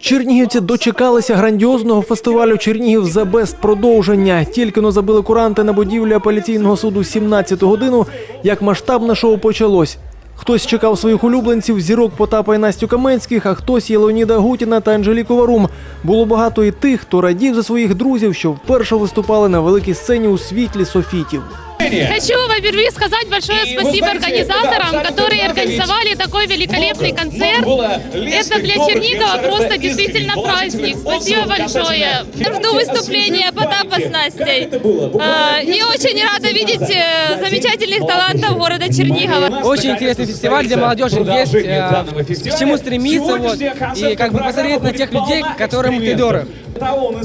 Чернігівці дочекалися грандіозного фестивалю Чернігів за без продовження. Тільки но забили куранти на будівлі апеляційного суду 17 годину, як масштабне шоу почалось. Хтось чекав своїх улюбленців зірок Потапа і Настю Каменських, а хтось є Леоніда Гутіна та Анжеліку Варум. Було багато і тих, хто радів за своїх друзів, що вперше виступали на великій сцені у світлі софітів. Хочу, во-первых, сказать большое И спасибо знаете, организаторам, да, которые организовали такой великолепный Много концерт. было Это для Чернигова просто действительно праздник. Спасибо большое. Жду выступления Потапа с Настей. Было? А, И очень рада видеть э, замечательных талантов города Чернигова. Очень интересный фестиваль для молодежи. Есть э, к чему стремиться вот, и как бы посмотреть на тех людей, которым ты дорог.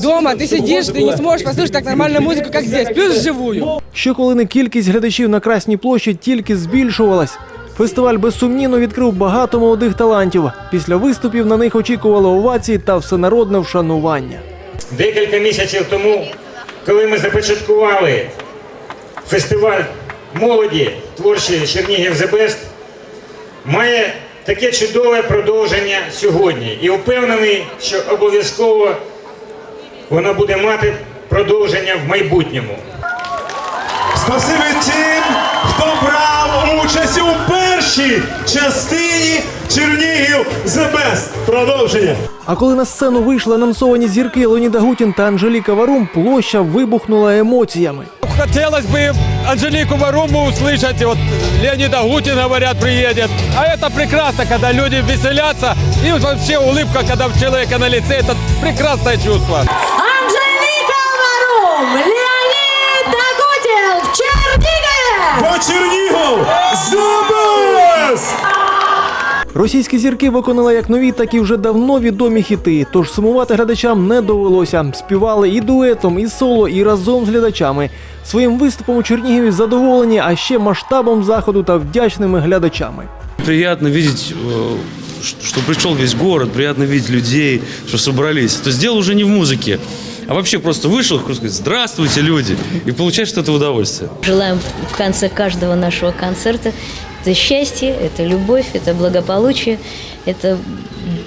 Дома ты сидишь, ты не сможешь послушать так нормальную музыку, как здесь, плюс вживую. Щохвилини кількість глядачів на Красній площі тільки збільшувалась. Фестиваль безсумнівно відкрив багато молодих талантів. Після виступів на них очікували овації та всенародне вшанування. Декілька місяців тому, коли ми започаткували фестиваль молоді творчої Чернігів The Best, має таке чудове продовження сьогодні. І впевнений, що обов'язково воно буде мати продовження в майбутньому. Спасибі тим, хто брав участь у першій частині Чернігів The Best. Продовження. А коли на сцену вийшли анонсовані зірки Леоніда Гутін та Анжеліка Варум, площа вибухнула емоціями. Хотелось бы Анжелику Варуму услышать, вот Леонида Гутин, говорят, приедет. А это прекрасно, когда люди веселятся, и вообще улыбка, когда у человека на лице, это прекрасное чувство. Російські зірки виконали як нові, так і вже давно відомі хіти. Тож сумувати глядачам не довелося. Співали і дуетом, і соло, і разом з глядачами. Своїм виступом у Чернігові задоволені, а ще масштабом заходу та вдячними глядачами. Приятно видеть, э, ш- что пришел весь город, приятно видеть людей, что собрались. То есть дело уже не в музыке, а вообще просто вышел, хочешь сказать, здравствуйте, люди, и получаешь от этого удовольствие. Желаем в конце каждого нашего концерта это счастье, это любовь, это благополучие, это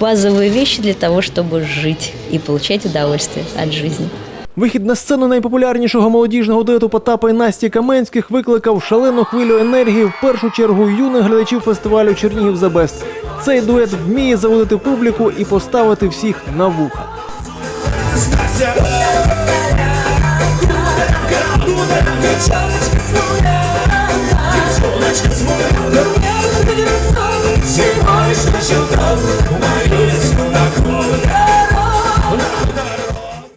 базовые вещи для того, чтобы жить и получать удовольствие от жизни. Вихід на сцену найпопулярнішого молодіжного дуету Потапа і Насті Каменських викликав шалену хвилю енергії в першу чергу юних глядачів фестивалю Чернігів The Best. Цей дует вміє заводити публіку і поставити всіх на вуха. Всего